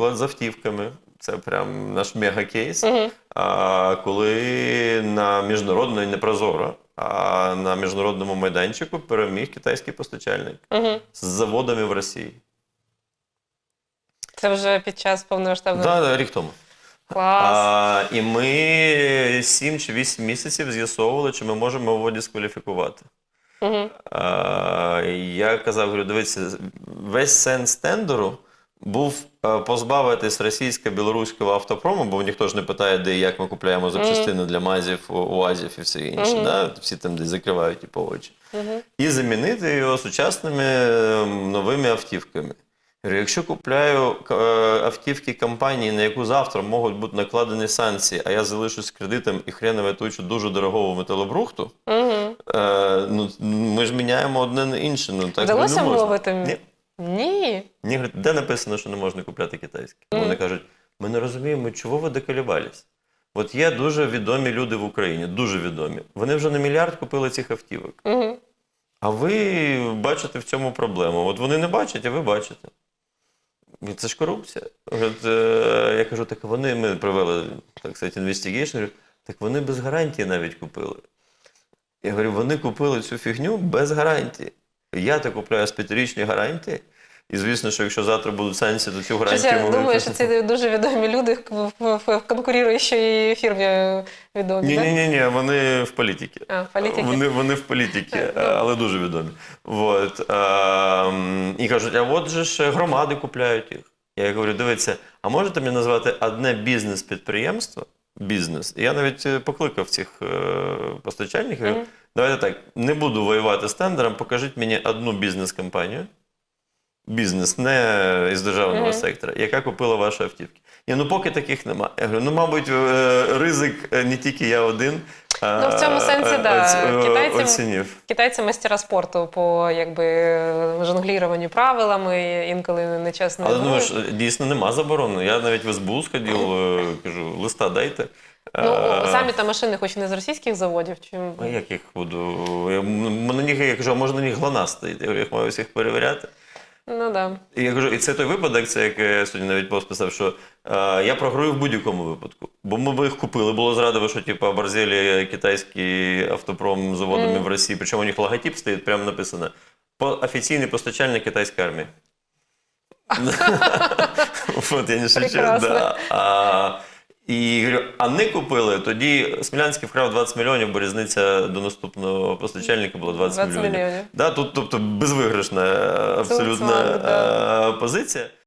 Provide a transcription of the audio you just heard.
наприклад, з автівками. Це прям наш мега-кейс. А, коли на міжнародному, не прозоро, а на міжнародному майданчику переміг китайський постачальник з заводами в Росії. Це вже під час повномасштабного Да, да, рік тому. клас. А, і ми 7 чи 8 місяців з'ясовували, чи ми можемо його дискваліфікувати. Мгм. А, я казав, говорю, дивіться, весь сенс тендеру був е, позбавитись російсько-білоруського автопрому, бо ніхто ж не питає, де і як ми купляємо запчастини для МАЗів, УАЗів і все інше. Да? Всі там десь закривають типу, очі. І замінити його сучасними е, новими автівками. Якщо купляю е, автівки компанії, на яку завтра можуть бути накладені санкції, а я залишусь з кредитом і хренове тучу дуже дорогого металобрухту, Мгм. Е, ну, ми ж міняємо одне на інше. Ну, так Вдалося вмовити? Ні. Ні. Де написано, що не можна купляти китайське? Вони кажуть, ми не розуміємо, чого ви доколібались. От є дуже відомі люди в Україні, дуже відомі. Вони вже на мільярд купили цих автівок. Мгм. А ви бачите в цьому проблему. От вони не бачать, а ви бачите. І Це ж корупція. От, е, я кажу, так вони ми провели так сказати, говорю, так вони без гарантії навіть купили. Я говорю, вони купили цю фігню без гарантії. Я то купляю з п'ятирічної гарантії. І звісно, що якщо завтра будуть санкції, то цю гарантію я думаю, що це дуже відомі люди в, конкуруючій фірмі відомі. Ні, ні, ні, ні, вони в політиці. А, в. Вони, вони в політиці, але дуже відомі. Вот. ем, І кажуть, а от же ж громади купляють їх. Я говорю, дивіться, а можете мені назвати одне бізнес-підприємство? Бізнес. І я навіть е, покликав цих е, постачальників. Давайте так, не буду воювати з тендером, покажіть мені одну бізнес-компанію. Бізнес, не із державного Мгм. сектора, яка купила ваші автівки. Ні, ну поки таких немає. Я говорю, ну, мабуть, е, ризик е, не тільки я один. Ну, в цьому сенсі, да. оц- е, оцінив. Китайці мастера спорту по якби жонгліруванню правилами, інколи нечесно. Але ну ж дійсно нема заборони. Я навіть в СБУ сходив, кажу, листа дайте. Ну, самі та машини, хоч не з російських заводів, чим А як їх буду? Я, м- на них, я кажу, а може на них глана стоїть? Я їх маю всіх перевіряти. Ну да. І я кажу, і це той випадок, це як я сьогодні навіть пост писав, що е, я програю в будь-якому випадку. Бо ми б їх купили, було зрадово, що типу, оборзели китайський автопром заводами в Росії. Причому у них логотип стоїть, прямо написано «По- офіційний постачальник китайської армії. От я не шучу. Прекрасно. Да. І говорю, а не купили, тоді Смілянський вкрав 20 мільйонів, бо різниця до наступного постачальника була 20, 20 мільйонів. мільйонів. Да, тут, тобто, безвиграшна абсолютна абсолютно слабо, да. е, позиція.